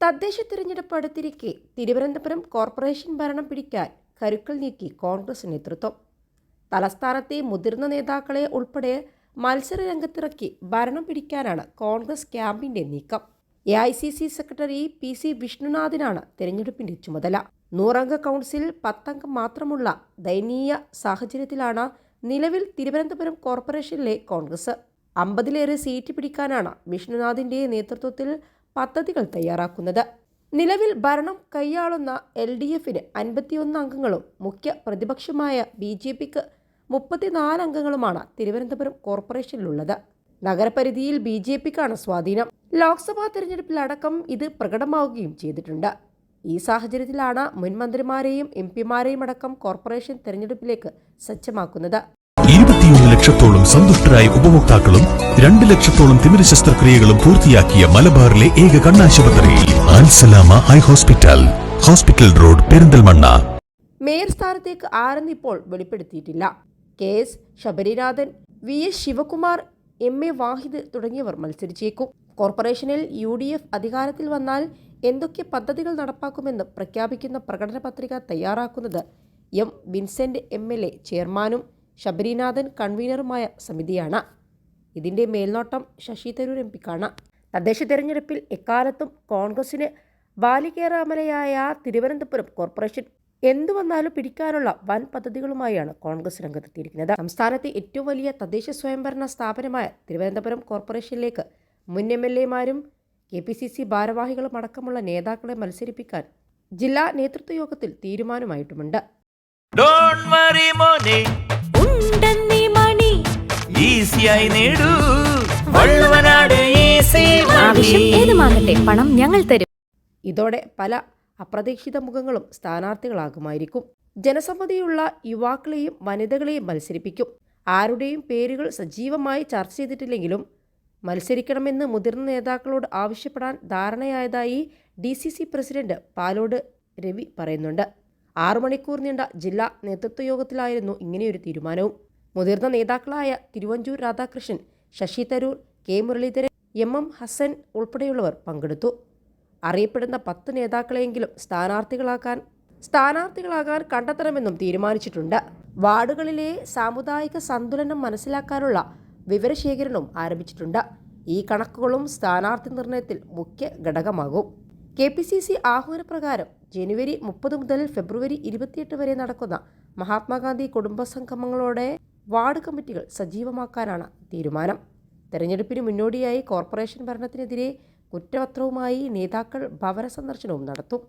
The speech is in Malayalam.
തദ്ദേശ തിരഞ്ഞെടുപ്പ് അടുത്തിരിക്കെ തിരുവനന്തപുരം കോർപ്പറേഷൻ ഭരണം പിടിക്കാൻ കരുക്കൾ നീക്കി കോൺഗ്രസ് നേതൃത്വം. തലസ്ഥാനത്തെ മുതിർന്ന നേതാക്കളെ ഉൾപ്പെടെ മത്സര രംഗത്തിറക്കി ഭരണം പിടിക്കാനാണ് കോൺഗ്രസ് ക്യാമ്പിന്റെ നീക്കം. A I C C secretary P C വിഷ്ണുനാഥിനാണ് തെരഞ്ഞെടുപ്പിന്റെ ചുമതല. നൂറംഗ കൗൺസിൽ പത്തംഗം മാത്രമുള്ള ദയനീയ സാഹചര്യത്തിലാണ് നിലവിൽ തിരുവനന്തപുരം കോർപ്പറേഷനിലെ കോൺഗ്രസ്. അമ്പതിലേറെ സീറ്റ് പിടിക്കാനാണ് വിഷ്ണുനാഥിന്റെ നേതൃത്വത്തിൽ പദ്ധതികൾ തയ്യാറാക്കുന്നത്. നിലവിൽ ഭരണം കൈയാളുന്ന എൽ ഡി എഫിന് അൻപത്തിയൊന്ന് അംഗങ്ങളും മുഖ്യ പ്രതിപക്ഷമായ ബി ജെ പിക്ക് മുപ്പത്തിനാല് അംഗങ്ങളുമാണ് തിരുവനന്തപുരം കോർപ്പറേഷനിലുള്ളത്. നഗരപരിധിയിൽ ബി ജെ പിക്കാണ് സ്വാധീനം. ലോക്സഭാ തെരഞ്ഞെടുപ്പിലടക്കം ഇത് പ്രകടമാവുകയും ചെയ്തിട്ടുണ്ട്. ഈ സാഹചര്യത്തിലാണ് മുൻ മന്ത്രിമാരെയും എം പിമാരെയും അടക്കം കോർപ്പറേഷൻ തെരഞ്ഞെടുപ്പിലേക്ക് സജ്ജമാക്കുന്നത്. ലക്ഷത്തോളം സന്തുഷ്ടരായ ഉപഭോക്താക്കളും രണ്ട് ലക്ഷത്തോളം തിമിര ശസ്ത്രക്രിയകളും പൂർത്തിയാക്കിയ മലബാറിലെ ഏക കണ്ണാശുപത്രി Alsalama eye hospital hospital road Perinthalmanna. Mayor സ്ഥാനത്തേക്ക് ആരെന്ന് ഇപ്പോൾ വെളിപ്പെടുത്തിയിട്ടില്ല. K S Sabarinathan V S Sivakumar M A Vahid തുടങ്ങിയവർ മത്സരിച്ചേക്കും. കോർപ്പറേഷനിൽ യു ഡി എഫ് അധികാരത്തിൽ വന്നാൽ എന്തൊക്കെ പദ്ധതികൾ നടപ്പാക്കുമെന്ന് പ്രഖ്യാപിക്കുന്ന പ്രകടന പത്രിക തയ്യാറാക്കുന്നത് M Vincent M L A ചെയർമാനും ശബരിനാഥൻ കൺവീനറുമായ സമിതിയാണ്. ഇതിന്റെ മേൽനോട്ടം ശശി തരൂർ എം പിക്കാണ്. തദ്ദേശ തെരഞ്ഞെടുപ്പിൽ എക്കാലത്തും കോൺഗ്രസിന് ബാലികേറാമലയായ തിരുവനന്തപുരം കോർപ്പറേഷൻ എന്തു വന്നാലും പിടിക്കാനുള്ള വൻ പദ്ധതികളുമായാണ് കോൺഗ്രസ് രംഗത്തെത്തിയിരിക്കുന്നത്. സംസ്ഥാനത്തെ ഏറ്റവും വലിയ തദ്ദേശ സ്വയംഭരണ സ്ഥാപനമായ തിരുവനന്തപുരം കോർപ്പറേഷനിലേക്ക് മുൻ എം എൽ എമാരും കെ പി സി സി ഭാരവാഹികളും അടക്കമുള്ള നേതാക്കളെ മത്സരിപ്പിക്കാൻ ജില്ലാ നേതൃത്വ യോഗത്തിൽ തീരുമാനമായിട്ടുമുണ്ട്. ഉണ്ടെന്നീ മണി. ഈസിയായി നേടൂ. വള്ളുവനാട് ഈസി ആവശ്യം ഏതുമാകട്ടെ പണം ഞങ്ങൾ തരും. ഇതോടെ പല അപ്രതീക്ഷിത മുഖങ്ങളും സ്ഥാനാർത്ഥികളാകുമായിരിക്കും. ജനസമ്മതിയുള്ള യുവാക്കളെയും വനിതകളെയും മത്സരിപ്പിക്കും. ആരുടെയും പേരുകൾ സജീവമായി ചർച്ച ചെയ്തിട്ടില്ലെങ്കിലും മത്സരിക്കണമെന്ന് മുതിർന്ന നേതാക്കളോട് ആവശ്യപ്പെടാൻ ധാരണയായതായി D C C president Palode Ravi പറയുന്നുണ്ട്. ആറു മണിക്കൂർ നീണ്ട ജില്ലാ നേതൃത്വ യോഗത്തിലായിരുന്നു ഇങ്ങനെയൊരു തീരുമാനവും. മുതിർന്ന നേതാക്കളായ Thiruvanchoor Radhakrishnan Shashi Tharoor K Muraleedharan M M Hassan ഉൾപ്പെടെയുള്ളവർ പങ്കെടുത്തു. അറിയപ്പെടുന്ന പത്ത് നേതാക്കളെയെങ്കിലും സ്ഥാനാർത്ഥികളാക്കാൻ സ്ഥാനാർത്ഥികളാകാൻ കണ്ടെത്തണമെന്നും തീരുമാനിച്ചിട്ടുണ്ട്. വാർഡുകളിലെ സാമുദായിക സന്തുലനം മനസ്സിലാക്കാനുള്ള വിവരശേഖരണവും ആരംഭിച്ചിട്ടുണ്ട്. ഈ കണക്കുകളും സ്ഥാനാർത്ഥി നിർണയത്തിൽ മുഖ്യ ഘടകമാകും. കെ പി സി സി ആഹ്വാനപ്രകാരം ജനുവരി മുപ്പത് മുതൽ ഫെബ്രുവരി ഇരുപത്തിയെട്ട് വരെ നടക്കുന്ന മഹാത്മാഗാന്ധി കുടുംബ സംഗമങ്ങളോടെ വാർഡ് കമ്മിറ്റികൾ സജീവമാക്കാനാണ് തീരുമാനം. തെരഞ്ഞെടുപ്പിന് മുന്നോടിയായി കോർപ്പറേഷൻ ഭരണത്തിനെതിരെ കുറ്റപത്രവുമായി നേതാക്കൾ ഭവന സന്ദർശനവും നടത്തും.